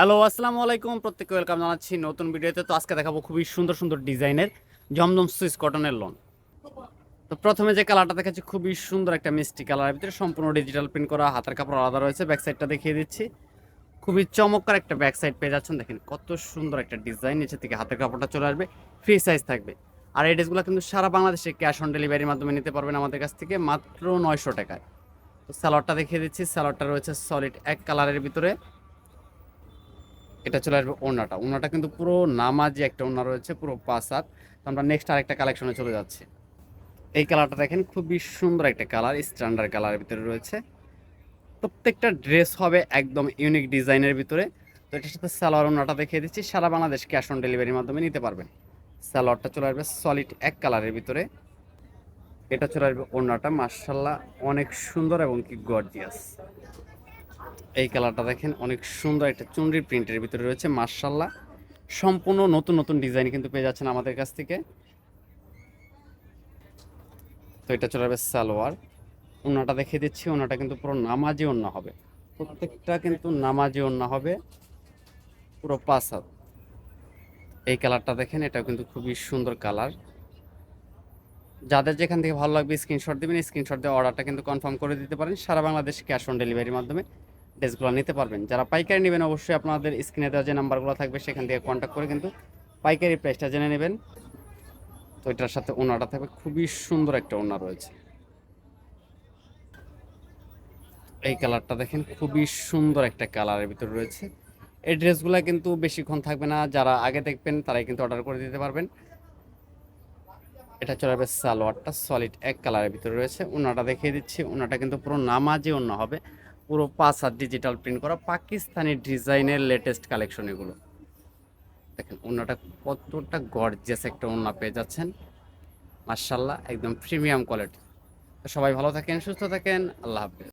Hello, আসসালামু আলাইকুম। প্রত্যেককে ওয়েলকাম জানাচ্ছি নতুন ভিডিওতে। তো আজকে দেখাবো খুবই সুন্দর সুন্দর ডিজাইনের জমজম সুইস কটনের লোন তো প্রথমে যে কালারটা দেখাচ্ছি, খুবই সুন্দর একটা মিষ্টি কালারের ভিতরে সম্পূর্ণ ডিজিটাল প্রিন্ট করা, হাতের কাপড় আলাদা রয়েছে ব্যাক সাইডটা দেখিয়ে দিচ্ছি। খুবই চমৎকার একটা ব্যাক সাইড পেয়ে যাচ্ছেন। দেখেন কত সুন্দর একটা ডিজাইন নিচে থেকে হাতের কাপড়টা চলে আসবে ফ্রি সাইজ থাকবে। আর এই ড্রেসগুলো কিন্তু সারা বাংলাদেশে ক্যাশ অন ডেলিভারির মাধ্যমে নিতে পারবেন আমাদের কাছ থেকে, মাত্র নয়শো টাকায়। তো স্যালোয়ারটা দেখিয়ে দিচ্ছি। স্যালোয়ারটা রয়েছে সলিড এক কালারের ভিতরে। এটা চলে আসবে ওনাটা ওনাটা কিন্তু পুরো নামাজি একটা ওনা রয়েছে, পুরো পাঁচ তো আমরা নেক্সট আরেকটা কালেকশনে চলে যাচ্ছি। এই কালারটা দেখেন, খুবই সুন্দর একটা কালার স্ট্যান্ডার্ড কালারের ভিতরে রয়েছে। প্রত্যেকটা ড্রেস হবে একদম ইউনিক ডিজাইনের ভিতরে। তো এটার সাথে সালোয়ার ওনাটা দেখিয়ে দিচ্ছি, সারা বাংলাদেশ ক্যাশ অন ডেলিভারির মাধ্যমে নিতে পারবেন। সালোয়ারটা চলে আসবে সলিড এক কালারের ভিতরে। এটা চলে আসবে ওনাটা মার্শাল্লাহ অনেক সুন্দর এবং কি গর্জিয়াস এই কালারটা দেখেন, অনেক সুন্দর একটা চুনরি প্রিন্টের ভিতরে রয়েছে মার্শাল্লাহ সম্পূর্ণ নতুন নতুন ডিজাইন কিন্তু পেয়ে যাচ্ছেন আমাদের কাছ থেকে। তো এটা চলে যাবে সালোয়ার। ওনাটা দেখিয়ে দিচ্ছি, ওনাটা কিন্তু পুরো নামাজি ওন্না হবে। প্রত্যেকটা কিন্তু নামাজি ওন্না হবে, পুরো পাঁচ হাত। এই কালারটা দেখেন এটা কিন্তু খুবই সুন্দর কালার। যাদের যেখান থেকে ভালো লাগবে স্ক্রিনশট দিবেন, স্ক্রিনশট দিয়ে অর্ডারটা কিন্তু কনফার্ম করে দিতে পারেন, সারা বাংলাদেশ ক্যাশ অন ডেলিভারির মাধ্যমে। ড্রেসগুলো নিতে পারবেন। যারা পাইকারি নেবেন অবশ্যই আপনাদের স্ক্রিনে দেওয়া যে নাম্বারগুলো থাকবে, সেখান থেকে কন্ট্যাক্ট করে কিন্তু পাইকারি প্রাইসটা জেনে নেবেন। তো এটার সাথে ওনাটা থাকবে, খুবই সুন্দর একটা ওনা রয়েছে। এই কালারটা দেখেন, খুবই সুন্দর একটা কালারের ভিতরে রয়েছে। এই ড্রেসগুলো কিন্তু বেশিক্ষণ থাকবে না, যারা আগে দেখবেন তারাই কিন্তু অর্ডার করে দিতে পারবেন। এটা চলে যাবে সালোয়ারটা সলিড এক কালারের ভিতরে রয়েছে। ওনাটা দেখিয়ে দিচ্ছি, ওনাটা কিন্তু পুরো নামাজে অন্য হবে। পুরো পাঁচ হাত ডিজিটাল প্রিন্ট করা পাকিস্তানি ডিজাইনের লেটেস্ট কালেকশন এগুলো। দেখেন ওনাটা কতটা গর্জেস একটা ওনা পেয়ে যাচ্ছেন। মার্শাল্লাহ একদম প্রিমিয়াম কোয়ালিটি সবাই ভালো থাকেন, সুস্থ থাকেন, আল্লাহ হাফিজ।